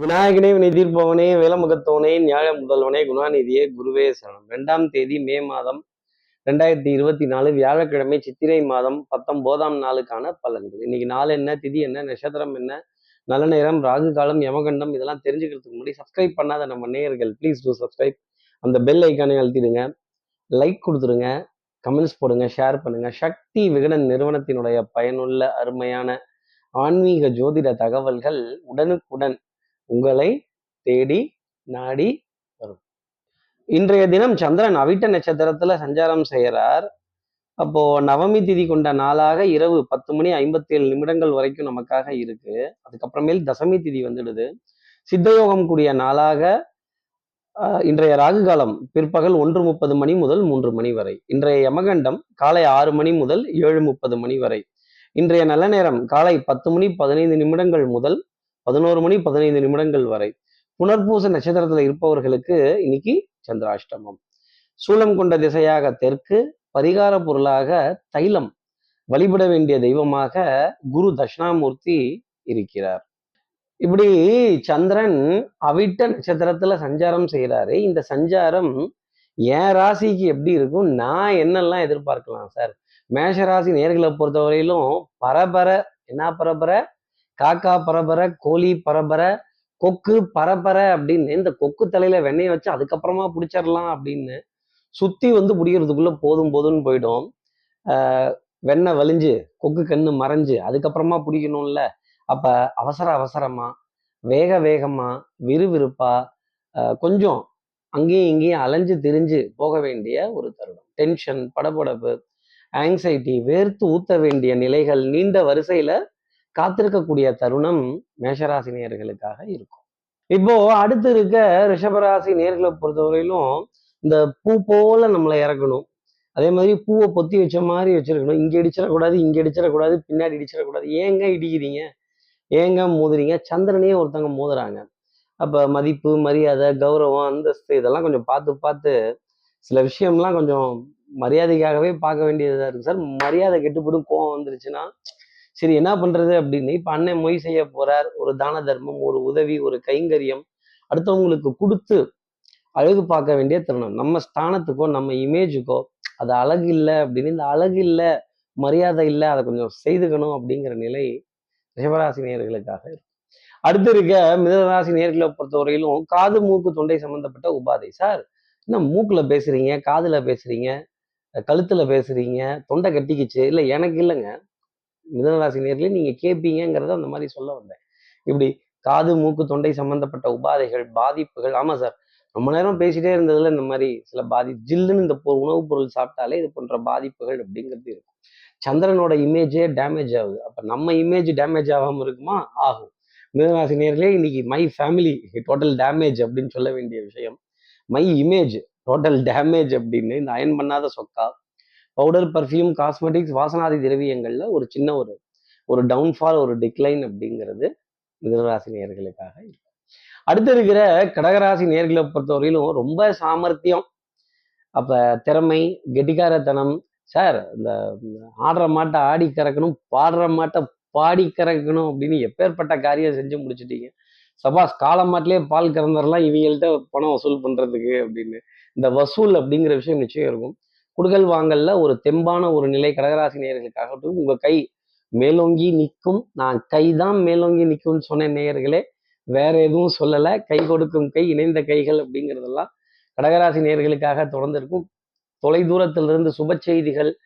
விநாயகனே வினை தீர்ப்பவனே வேலமுகத்தவனே நியாய முதல்வனே குணாநிதியே குருவே சரணம். ரெண்டாம் தேதி மே மாதம் ரெண்டாயிரத்தி இருபத்தி நாலு வியாழக்கிழமை சித்திரை மாதம் பத்தொன்பதாம் நாளுக்கான பலன்கள். இன்னைக்கு நாள் என்ன திதி என்ன நட்சத்திரம் என்ன நல்ல நேரம் ராகு காலம் யமகண்டம் இதெல்லாம் தெரிஞ்சுக்கிறதுக்கு முன்னாடி சப்ஸ்கிரைப் பண்ணாத நம்ம நேயர்கள் ப்ளீஸ் டூ சப்ஸ்கிரைப் அந்த பெல் ஐக்கானை அழுத்திடுங்க. லைக் கொடுத்துருங்க கமெண்ட்ஸ் போடுங்க ஷேர் பண்ணுங்க. சக்தி விகடன் நிறுவனத்தினுடைய பயனுள்ள அருமையான ஆன்மீக ஜோதிட தகவல்கள் உடனுக்குடன் உங்களை தேடி நாடி வரும். இன்றைய தினம் சந்திரன் அவிட்ட நட்சத்திரத்துல சஞ்சாரம் செய்கிறார். அப்போ நவமி திதி கொண்ட நாளாக இரவு பத்து மணி ஐம்பத்தி ஏழு நிமிடங்கள் வரைக்கும் நமக்காக இருக்கு. அதுக்கப்புறமேல் தசமி திதி வந்துடுது. சித்தயோகம் கூடிய நாளாக இன்றைய ராகு காலம் பிற்பகல் ஒன்று முப்பது மணி முதல் மூன்று மணி வரை. இன்றைய யமகண்டம் காலை ஆறு மணி முதல் ஏழு முப்பது மணி வரை. இன்றைய நல்ல நேரம் காலை பத்து மணி பதினைந்து நிமிடங்கள் முதல் பதினோரு மணி பதினைந்து நிமிடங்கள் வரை புனர்பூச நட்சத்திரத்துல இருப்பவர்களுக்கு இன்னைக்கு சந்திராஷ்டமம். சூலம் கொண்ட திசையாக தெற்கு பரிகார பொருளாக தைலம் வழிபட வேண்டிய தெய்வமாக குரு தட்சிணாமூர்த்தி இருக்கிறார். இப்படி சந்திரன் அவிட்ட நட்சத்திரத்துல சஞ்சாரம் செய்கிறாரு இந்த சஞ்சாரம் என் ராசிக்கு எப்படி இருக்கும்? நான் என்னெல்லாம் எதிர்பார்க்கலாம் சார்? மேஷ ராசி நேர்களை பொறுத்தவரையிலும் பரபர என்ன பரபர? காக்கா பரபர கோழி பரபர கொக்கு பரபர அப்படின்னு இந்த கொக்கு தலையில வெண்ணெய் வச்சு அதுக்கப்புறமா பிடிச்சிடலாம் அப்படின்னு சுத்தி வந்து பிடிக்கிறதுக்குள்ள போதும் போதும்னு போயிடும். வெண்ணெய் வலிஞ்சு கொக்கு கண்ணு மறைஞ்சு அதுக்கப்புறமா பிடிக்கணும்ல. அப்ப அவசர அவசரமா வேக வேகமா விறுவிறுப்பா கொஞ்சம் அங்கேயும் இங்கேயும் அலைஞ்சு திரிஞ்சு போக வேண்டிய ஒரு தருணம். டென்ஷன் படபடப்பு ஆங்ஸைட்டி வேர்த்து ஊத்த வேண்டிய நிலைகள் நீண்ட வரிசையில காத்திருக்கக்கூடிய தருணம் மேஷராசி நேயர்களுக்காக இருக்கும். இப்போ அடுத்து இருக்க ரிஷபராசி நேர்களை பொறுத்தவரையிலும் இந்த பூ போல நம்மளை இறக்கணும். அதே மாதிரி பூவை பொத்தி வச்ச மாதிரி வச்சிருக்கணும். இங்க இடிச்சிடக்கூடாது இங்க இடிச்சிடக்கூடாது பின்னாடி இடிச்சிடக்கூடாது. ஏங்க இடிக்கிறீங்க? ஏங்க மோதுறீங்க? சந்திரனே ஒருத்தவங்க மோதுறாங்க. அப்ப மதிப்பு மரியாதை கௌரவம் அந்தஸ்து இதெல்லாம் கொஞ்சம் பார்த்து பார்த்து சில விஷயம்லாம் கொஞ்சம் மரியாதைக்காகவே பார்க்க வேண்டியதா இருக்கு சார் மரியாதை கெட்டுப்படும் கோவம் வந்துருச்சுன்னா சரி என்ன பண்றது அப்படின்னு இப்ப அண்ணன் மொய் செய்ய போறார். ஒரு தான தர்மம் ஒரு உதவி ஒரு கைங்கரியம் அடுத்தவங்களுக்கு கொடுத்து அழகு பார்க்க வேண்டிய தருணம். நம்ம ஸ்தானத்துக்கோ நம்ம இமேஜுக்கோ அது அழகு இல்லை அப்படின்னு இந்த அழகு இல்லை மரியாதை இல்லை அதை கொஞ்சம் செய்துக்கணும் அப்படிங்கிற நிலை ரிஷபராசி நேர்களுக்காக இருக்கும் அடுத்து இருக்க மிதனராசி நேர்களை பொறுத்தவரையிலும் காது மூக்கு தொண்டை சம்பந்தப்பட்ட உபாதை. சார் என்ன மூக்குல பேசுறீங்க காதுல பேசுறீங்க கழுத்துல பேசுறீங்க தொண்டை கட்டிக்கிச்சு இல்லை எனக்கு இல்லைங்க. மிதனராசி நேர்களே நீங்க கேட்பீங்கிறத அந்த மாதிரி சொல்ல வந்தேன். இப்படி காது மூக்கு தொண்டை சம்பந்தப்பட்ட உபாதைகள் பாதிப்புகள் ஆமா சார். ரொம்ப நேரம் பேசிட்டே இருந்ததுல இந்த மாதிரி சில பாதி ஜில்லுன்னு இந்த உணவுப் பொருள் சாப்பிட்டாலே இது போன்ற பாதிப்புகள் அப்படிங்கிறது இருக்கும். சந்திரனோட இமேஜே டேமேஜ் ஆகுது. அப்ப நம்ம இமேஜ் டேமேஜ் ஆகாம இருக்குமா? ஆகும். மிதனராசி நேர்களே இன்னைக்கு மை ஃபேமிலி டோட்டல் டேமேஜ் அப்படின்னு சொல்ல வேண்டிய விஷயம் மை இமேஜ் டோட்டல் டேமேஜ் அப்படின்னு இந்த அயன் பண்ணாத சொக்கா பவுடர் பர்ஃப்யூம் காஸ்மெட்டிக்ஸ் வாசனாதி திரவியங்கள்ல ஒரு சின்ன ஒரு ஒரு டவுன்ஃபால் ஒரு டிக்ளைன் அப்படிங்கிறது மிதனராசி நேர்களுக்காக அடுத்து இருக்கிற கடகராசி நேர்களை பொறுத்தவரையிலும் ரொம்ப சாமர்த்தியம். அப்ப திறமை கெட்டிக்காரத்தனம் சார் இந்த ஆடுற மாட்டை ஆடி கறக்கணும் பாடுற மாட்டை பாடி கறக்கணும் அப்படின்னு எப்பேற்பட்ட காரியம் செஞ்சு முடிச்சிட்டீங்க. சபாஸ் காலமாட்டிலே பால் கறந்துடலாம் இவங்கள்ட்ட பணம் வசூல் பண்றதுக்கு அப்படின்னு இந்த வசூல் அப்படிங்கிற விஷயம் நிச்சயம் இருக்கும். குடுகல் வாங்கல்ல ஒரு தெம்பான ஒரு நிலை கடகராசி நேயர்களுக்காகட்டும் உங்க கை மேலோங்கி நிற்கும். நான் கைதான் மேலோங்கி நிற்கும்னு சொன்ன நேயர்களே வேற எதுவும் சொல்லலை. கை கொடுக்கும் கை இணைந்த கைகள் அப்படிங்கிறதெல்லாம் கடகராசி நேர்களுக்காக தொடர்ந்து இருக்கும் தொலை தூரத்திலிருந்து சுப செய்திகள்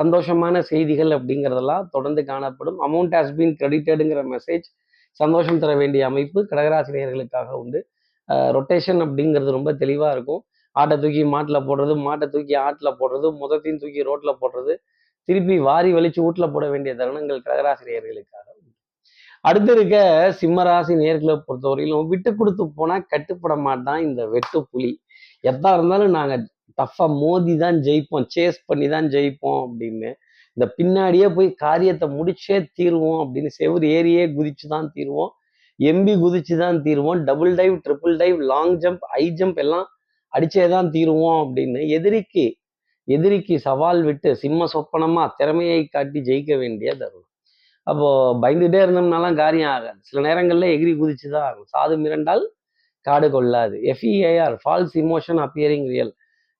சந்தோஷமான செய்திகள் அப்படிங்கிறதெல்லாம் தொடர்ந்து காணப்படும். அமௌண்ட் ஹாஸ் பீன் கிரெடிட்டடுங்கிற மெசேஜ் சந்தோஷம் தர வேண்டிய அமைப்பு கடகராசி நேயர்களுக்காக உண்டு. ரொட்டேஷன் அப்படிங்கிறது ரொம்ப தெளிவாக இருக்கும். ஆட்டை தூக்கி மாட்டில் போடுறது மாட்டை தூக்கி ஆட்டில் போடுறது முதத்தையும் தூக்கி ரோட்டில் போடுறது திருப்பி வாரி வலிச்சு வீட்டில் போட வேண்டிய தருணங்கள் கடகராசிரியர்களுக்காக அடுத்து இருக்க சிம்மராசி நேர்களை பொறுத்தவரையிலும் விட்டு கொடுத்து போனால் கட்டுப்பட மாட்டான் இந்த வெட்டு புலி. எதா இருந்தாலும் நாங்கள் டஃப்பாக மோதி தான் ஜெயிப்போம் சேஸ் பண்ணி தான் ஜெயிப்போம் அப்படின்னு. இந்த பின்னாடியே போய் காரியத்தை முடிச்சே தீருவோம் அப்படின்னு செவுரு ஏரியே குதிச்சு தான் தீருவோம். எம்பி குதிச்சு தான் தீருவோம். Double dive triple dive long jump high jump எல்லாம் அடிச்சே தான் தீருவோம் அப்படின்னு எதிரிக்கு எதிரிக்கு சவால் விட்டு சிம்ம சொப்பனமா திறமையை காட்டி ஜெயிக்க வேண்டிய தருணம். அப்போ பயந்துட்டே இருந்தோம்னாலாம் காரியம் ஆகாது. சில நேரங்கள்ல எகிரி குதிச்சு தான் ஆகும் சாது மிரண்டால் காடு கொள்ளாது. F E A R false emotion appearing real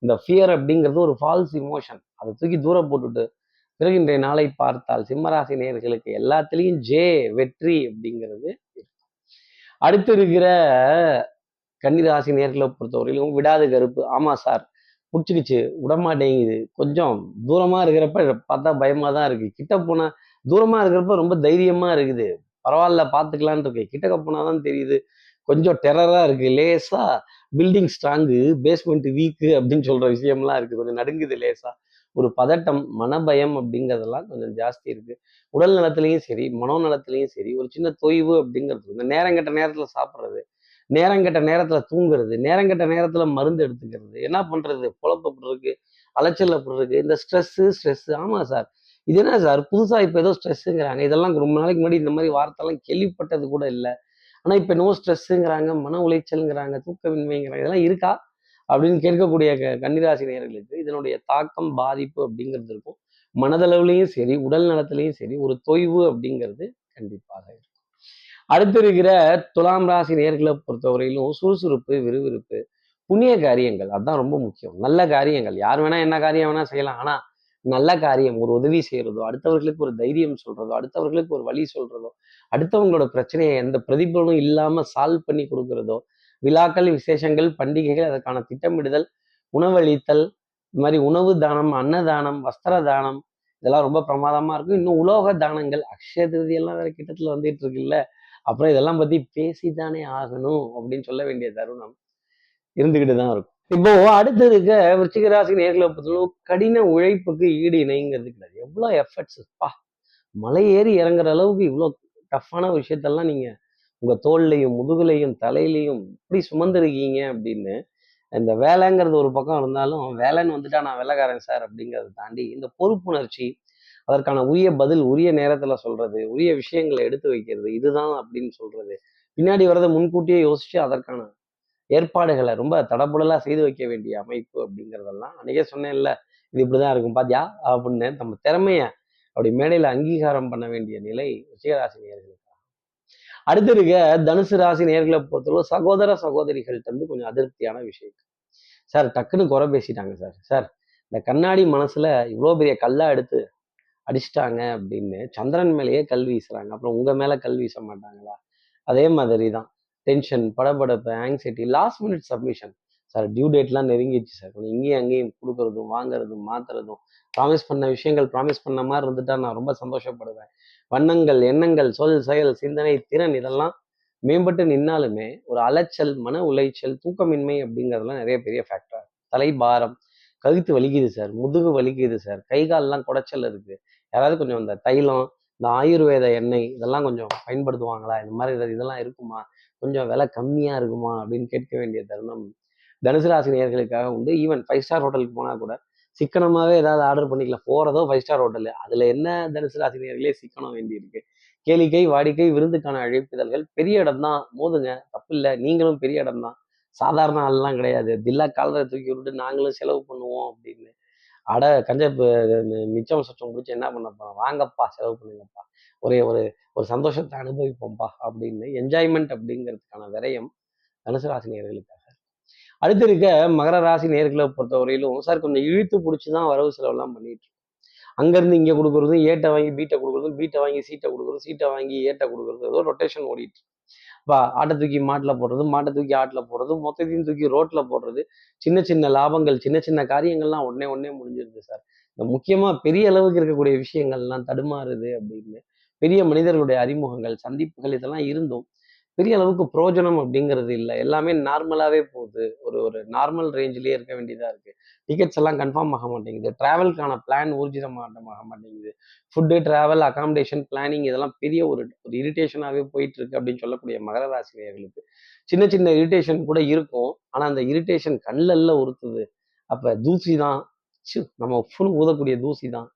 இந்த ஃபியர் அப்படிங்கிறது ஒரு ஃபால்ஸ் இமோஷன் அதை தூக்கி தூரம் போட்டுட்டு பிறகு இன்றைய நாளை பார்த்தால் சிம்மராசி நேர்களுக்கு எல்லாத்துலேயும் ஜே வெற்றி அப்படிங்கிறது அடுத்து இருக்கிற கன்னிராசி நேர்களை பொறுத்தவரையிலும் விடாது கருப்பு. ஆமாம் சார். பிடிச்சிக்கிச்சு. விடமாட்டேங்குது கொஞ்சம் தூரமாக இருக்கிறப்ப பார்த்தா பயமாக தான் இருக்குது கிட்ட போனால் தூரமாக இருக்கிறப்ப ரொம்ப தைரியமாக இருக்குது. பரவாயில்ல பார்த்துக்கலான் இருக்கு கிட்டக்க போனாதான் தெரியுது. கொஞ்சம் டெரராக இருக்குது லேசாக பில்டிங் ஸ்ட்ராங்கு பேஸ்மெண்ட் வீக்கு அப்படின்னு சொல்கிற விஷயம்லாம் இருக்குது கொஞ்சம் நடுங்குது லேசாக ஒரு பதட்டம் மனபயம் அப்படிங்கிறதெல்லாம் கொஞ்சம் ஜாஸ்தி இருக்குது உடல் நலத்துலேயும் சரி மனோ நலத்திலையும் சரி. ஒரு சின்ன தொய்வு அப்படிங்கிறது. இந்த நேரம் கெட்ட நேரத்தில் சாப்பிட்றது நேரங்கெட்ட நேரத்துல தூங்குறது நேரங்கெட்ட நேரத்துல மருந்து எடுத்துக்கிறது என்ன பண்றது? குழப்பம் அப்படி அலைச்சல் அப்படி இந்த ஸ்ட்ரெஸ்ஸு ஸ்ட்ரெஸ் ஆமா சார் இது என்ன சார் புதுசா இப்போ ஏதோ ஸ்ட்ரெஸ்ஸுங்கிறாங்க இதெல்லாம் ரொம்ப நாளைக்கு முன்னாடி இந்த மாதிரி வார்த்தைலாம் கேள்விப்பட்டது கூட இல்லை. ஆனா இப்போ என்னவோ ஸ்ட்ரெஸ்ஸுங்கிறாங்க மன உளைச்சல்ங்கிறாங்க தூக்கமின்மைங்கிறாங்க. இதெல்லாம் இருக்கா? அப்படின்னு கேட்கக்கூடிய க கன்னிராசி நேர்களுக்கு இதனுடைய தாக்கம் பாதிப்பு அப்படிங்கிறது இருக்கும். மனதளவுலையும் சரி உடல் நலத்திலையும் சரி ஒரு தொய்வு அப்படிங்கிறது கண்டிப்பாக இருக்கும். அடுத்து இருக்கிற துலாம் ராசி நேர்களை பொறுத்தவரையிலும் சுறுசுறுப்பு விறுவிறுப்பு புண்ணிய காரியங்கள் அதுதான் ரொம்ப முக்கியம். நல்ல காரியங்கள். யார் வேணா என்ன காரியம் வேணா செய்யலாம். ஆனால் நல்ல காரியம் ஒரு உதவி செய்யறதோ அடுத்தவர்களுக்கு ஒரு தைரியம் சொல்றதோ அடுத்தவர்களுக்கு ஒரு வழி சொல்றதோ அடுத்தவங்களோட பிரச்சனையை எந்த பிரதிபலனும் இல்லாம சால்வ் பண்ணி கொடுக்கறதோ விழாக்கள் விசேஷங்கள் பண்டிகைகள் அதற்கான திட்டமிடுதல் உணவளித்தல் இது மாதிரி உணவு தானம் அன்னதானம் வஸ்திர தானம் இதெல்லாம் ரொம்ப பிரமாதமா இருக்கும். இன்னும் உலோக தானங்கள் அக்ஷய திருதி எல்லாம் வேற கிட்டத்துல வந்துட்டு இருக்குல்ல. அப்புறம் இதெல்லாம் பத்தி பேசித்தானே ஆகணும் அப்படின்னு சொல்ல வேண்டிய தருணம் இருந்துகிட்டு தான் இருக்கும். இப்போ அடுத்து இருக்க விருச்சிகராசி நேர்களை பொறுத்தளவு கடின உழைப்புக்கு ஈடு இணைங்கிறது கிடையாது. எவ்வளோ எஃபர்ட்ஸ் பா மலை ஏறி இறங்குற அளவுக்கு இவ்வளோ டஃப்பான விஷயத்தெல்லாம் நீங்க உங்க தோல்லையும் முதுகுலையும் தலையிலையும் இப்படி சுமந்துருக்கீங்க அப்படின்னு இந்த வேலைங்கிறது ஒரு பக்கம் இருந்தாலும் வேலைன்னு வந்துட்டா நான் வேலைக்காரன் சார் அப்படிங்கிறத தாண்டி இந்த பொறுப்புணர்ச்சி அதற்கான உரிய பதில் உரிய நேரத்துல சொல்றது உரிய விஷயங்களை எடுத்து வைக்கிறது இதுதான் அப்படின்னு சொல்றது. பின்னாடி வரதை முன்கூட்டியே யோசிச்சு அதற்கான ஏற்பாடுகளை ரொம்ப தடபுடலாக செய்து வைக்க வேண்டிய அமைப்பு அப்படிங்கிறதெல்லாம் அன்னைக்கே சொன்னேன்ல. இது இப்படிதான் இருக்கும் பாத்தியா? அப்படின்னு நம்ம திறமையை அப்படி மேடையில அங்கீகாரம் பண்ண வேண்டிய நிலை விஷயராசி நேர்களுக்கு அடுத்து இருக்க தனுசு ராசி நேர்களை பொறுத்தளவு சகோதர சகோதரிகள்கிட்ட வந்து கொஞ்சம் அதிருப்தியான விஷயம். சார் டக்குன்னு குறை பேசிட்டாங்க சார். சார் இந்த கண்ணாடி மனசுல இவ்வளோ பெரிய கல்லா எடுத்து அடிச்சிட்டாங்க அப்படின்னு சந்திரன் மேலேயே கல் வீசுறாங்க. அப்புறம் உங்க மேல கல் வீச மாட்டாங்களா? அதே மாதிரி தான் டென்ஷன் படபடப்பு anxiety last minute submission sir due டேட்லாம் நெருங்கிடுச்சு சார் கொஞ்சம் இங்கேயும் அங்கேயும் கொடுக்கறதும் வாங்குறதும் மாத்துறதும். ப்ராமிஸ் பண்ண விஷயங்கள் ப்ராமிஸ் பண்ண மாதிரி இருந்துட்டா நான் ரொம்ப சந்தோஷப்படுவேன். வண்ணங்கள் எண்ணங்கள் சொல் செயல் சிந்தனை திறன் இதெல்லாம் மேம்பட்டு நின்னாலுமே ஒரு அலைச்சல் மன உளைச்சல் தூக்கமின்மை அப்படிங்கிறதுலாம் நிறைய பெரிய ஃபேக்டர் தலைபாரம் கழுத்து வலிக்குது சார் முதுகு வலிக்குது சார் கை கால்லாம் குடைச்சல் இருக்கு. யாராவது கொஞ்சம் இந்த தைலம் இந்த ஆயுர்வேத எண்ணெய் இதெல்லாம் கொஞ்சம் பயன்படுத்துவாங்களா? இந்த மாதிரி இதெல்லாம் இருக்குமா? கொஞ்சம் விலை கம்மியாக இருக்குமா? அப்படின்னு கேட்க வேண்டிய தருணம் தனுசு ராசி நேயர்களுக்காக உண்டு. ஈவன் ஃபைவ் ஸ்டார் ஹோட்டலுக்கு போனால் கூட சிக்கனமாகவே ஏதாவது ஆர்டர் பண்ணிக்கலாம். போகிறதோ ஃபைவ் ஸ்டார் ஹோட்டலு அதில் என்ன தனுசு ராசி சிக்கனம் வேண்டியிருக்கு கேளிக்கை வாடிக்கை விருந்துக்கான அழைப்பிதழ்கள் பெரிய இடம் தான் மோதுங்க தப்பு இல்லை நீங்களும் பெரிய இடம் தான் சாதாரண ஆள்லாம் கிடையாது. தில்லா காலரை தூக்கி விட்டு நாங்களும் செலவு பண்ணுவோம் அப்படின்னு அட கஞ்ச மிச்சம் சொச்சம் பிடிச்சி என்ன பண்ணப்பா? வாங்கப்பா செலவு பண்ணுங்கப்பா. ஒரே ஒரு ஒரு சந்தோஷத்தை அனுபவிப்போம்ப்பா அப்படின்னு என்ஜாய்மெண்ட் அப்படிங்கிறதுக்கான விரயம் தனுசு ராசி நேர்களுக்காக. அடுத்து இருக்க மகர ராசி நேர்களை பொறுத்தவரையிலும் சார் கொஞ்சம் இழுத்து பிடிச்சி தான் வரவு செலவெல்லாம் பண்ணிட்டு அங்கேருந்து இங்கே கொடுக்குறதும் ஏட்டை வாங்கி பீட்டை கொடுக்குறதும் பீட்டை வாங்கி சீட்டை கொடுக்குறதும் சீட்டை வாங்கி ஏட்டை கொடுக்குறது ஏதோ ரொட்டேஷன் ஓடிட்டு பா ஆட்டை தூக்கி மாட்டில் போடுறது மாட்டை தூக்கி ஆட்டில் போடுறது மொத்தத்தையும் தூக்கி ரோட்ல போடுறது சின்ன சின்ன லாபங்கள் சின்ன சின்ன காரியங்கள்லாம் உடனே உடனே முடிஞ்சிருது சார். இந்த முக்கியமா பெரிய அளவுக்கு இருக்கக்கூடிய விஷயங்கள்லாம் தடுமாறுது அப்படின்னு பெரிய மனிதர்களுடைய அறிமுகங்கள் சந்திப்புகள் இதெல்லாம் இருந்தும் பெரிய அளவுக்கு பிரோஜனம் அப்படிங்கிறது இல்லை. எல்லாமே நார்மலாகவே போகுது. ஒரு ஒரு நார்மல் ரேஞ்சிலே இருக்க வேண்டியதாக இருக்குது டிக்கெட்ஸ் எல்லாம் கன்ஃபார்ம் ஆக மாட்டேங்குது. ட்ராவல்க்கான பிளான் ஊர்ஜிதமாகமாக மாட்டேங்குது. ஃபுட்டு ட்ராவல் அகாமடேஷன் பிளானிங் இதெல்லாம் பெரிய ஒரு ஒரு இரிட்டேஷனாகவே போயிட்டு இருக்கு அப்படின்னு சொல்லக்கூடிய மகர ராசினியர்களுக்கு. சின்ன சின்ன இரிட்டேஷன் கூட இருக்கும். ஆனால் அந்த இரிட்டேஷன் கண்ணில் உறுத்துது. அப்போ தூசி தான் ச்சு, நம்ம ஃபுல் ஊதக்கூடிய தூசி தான்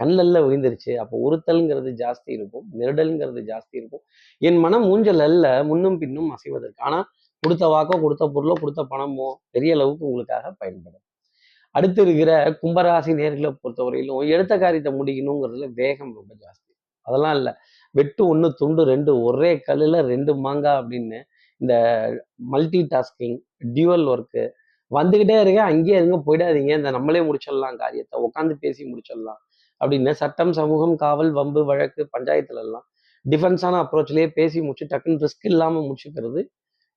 கண்ணல்ல விழுந்துருச்சு. அப்போ உறுத்தல்ங்கிறது ஜாஸ்தி இருக்கும். நெருடல்ங்கிறது ஜாஸ்தி இருக்கும். என் மனம் ஊஞ்சல் அல்ல முன்னும் பின்னும் அசைவதற்கு. ஆனால் கொடுத்த வாக்கோ கொடுத்த பொருளோ கொடுத்த பணமோ பெரிய அளவுக்கு உங்களுக்காக பயன்படும். அடுத்து இருக்கிற கும்பராசி நேர்களை பொறுத்தவரையிலும் எடுத்த காரியத்தை முடிக்கணுங்கிறதுல வேகம் ரொம்ப ஜாஸ்தி. அதெல்லாம் இல்லை. வெட்டு ஒன்று துண்டு ரெண்டு ஒரே கல்லில் ரெண்டு மாங்காய் அப்படின்னு இந்த மல்டி டாஸ்கிங் டியூவல் ஒர்க்கு வந்துக்கிட்டே இருக்கேன் அங்கேயே இருங்க போயிடாதீங்க. இந்த நம்மளே முடிச்சிடலாம் காரியத்தை. உட்காந்து பேசி முடிச்சிடலாம். அப்படின்னு சட்டம் சமூகம் காவல் வம்பு வழக்கு பஞ்சாயத்துலலாம் டிஃபென்ஸான அப்ரோச்லேயே பேசி முடிச்சு டக்குன்னு ரிஸ்க் இல்லாமல் முடிச்சுக்கிறது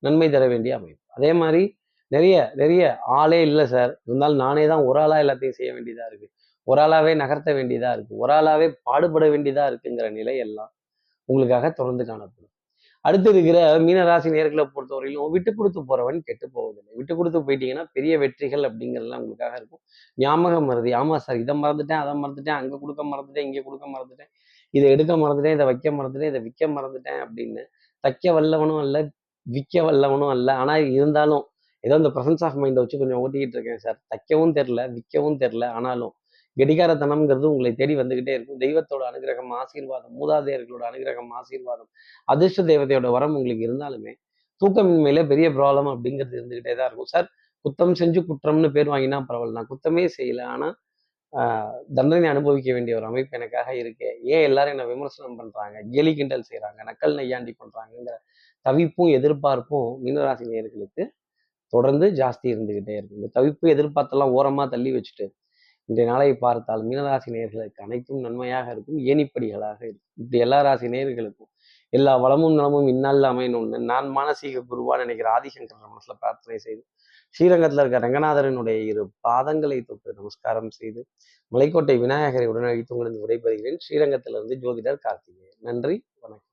நன்மை தர வேண்டிய அமைப்பு. அதே மாதிரி நிறைய நிறைய ஆளே இல்லை சார் இருந்தாலும் நானே தான் ஒரு ஆளாக எல்லாத்தையும் செய்ய வேண்டியதாக இருக்குது ஒரு ஆளாகவே நகர்த்த வேண்டியதாக இருக்குது ஒரு ஆளாகவே பாடுபட வேண்டியதாக இருக்குங்கிற நிலை எல்லாம் உங்களுக்காக தொடர்ந்து காணப்படும். அடுத்து இருக்கிற மீனராசி நேர்களை பொறுத்தவரையிலும் விட்டு கொடுத்து போறவன் கெட்டு போவதில்லை. விட்டு கொடுத்து போயிட்டீங்கன்னா பெரிய வெற்றிகள் அப்படிங்கிறதுலாம் உங்களுக்காக இருக்கும். ஞாபகம் மறதி ஆமா சார் இதை மறந்துட்டேன் அதை மறந்துட்டேன் அங்க கொடுக்க மறந்துட்டேன் இங்கே கொடுக்க மறந்துட்டேன் இதை எடுக்க மறந்துட்டேன் இதை வைக்க மறந்துட்டேன் இதை விற்க மறந்துட்டேன் அப்படின்னு தைக்க வல்லவனும் அல்ல விற்க வல்லவனும் அல்ல. ஆனா இருந்தாலும் ஏதோ இந்த ப்ரெசன்ஸ் ஆஃப் மைண்டை வச்சு கொஞ்சம் ஓட்டிக்கிட்டு இருக்கேன் சார். தைக்கவும் தெரில விற்கவும் தெரில ஆனாலும் கெடிகாரத்தனம்ங்கிறது உங்களை தேடி வந்துகிட்டே இருக்கும். தெய்வத்தோட அனுகிரகம் ஆசீர்வாதம் மூதாதையர்களோட அனுகிரகம் ஆசீர்வாதம் அதிர்ஷ்ட தேவத்தையோட வரம் உங்களுக்கு இருந்தாலுமே தூக்கமின்மையில பெரிய ப்ராப்ளம் அப்படிங்கிறது இருந்துகிட்டே தான் இருக்கும். சார் குத்தம் செஞ்சு குற்றம்னு பேர் வாங்கினா பரவாயில்ல. நான் குத்தமே செய்யல. ஆனா ஆஹ், தண்டனை அனுபவிக்க வேண்டிய ஒரு அமைப்பு எனக்காக இருக்கு. ஏன் எல்லாரும் என்னை விமர்சனம் பண்றாங்க? கேலி கிண்டல் செய்றாங்க. நக்கல் நையாண்டி பண்றாங்கங்கிற தவிப்பும் எதிர்பார்ப்பும் மீனராசி நேர்களுக்கு தொடர்ந்து ஜாஸ்தி இருந்துகிட்டே இருக்கும் இந்த தவிப்பு எதிர்பார்த்தெல்லாம் ஓரமா தள்ளி வச்சுட்டு இன்றைய நாளை பார்த்தால் மீனராசி நேயர்களுக்கு அனைத்தும் நன்மையாக இருக்கும் ஏணிப்படிகளாக இருக்கும். இப்படி எல்லா ராசி நேயர்களுக்கும் எல்லா வளமும் நலமும் இந்நாளில் அமையணும்னு நான் மானசீக குருவா நினைக்கிற ஆதிசங்கர் மனசுல பிரார்த்தனை செய்து ஸ்ரீரங்கத்தில் இருக்க ரங்கநாதரனுடைய இரு பாதங்களை தொட்டு நமஸ்காரம் செய்து மலைக்கோட்டை விநாயகரை உடனழித்து உங்களுக்கு விடைபெறுகிறேன். ஸ்ரீரங்கத்திலிருந்து ஜோதிடர் கார்த்திகேயன். நன்றி வணக்கம்.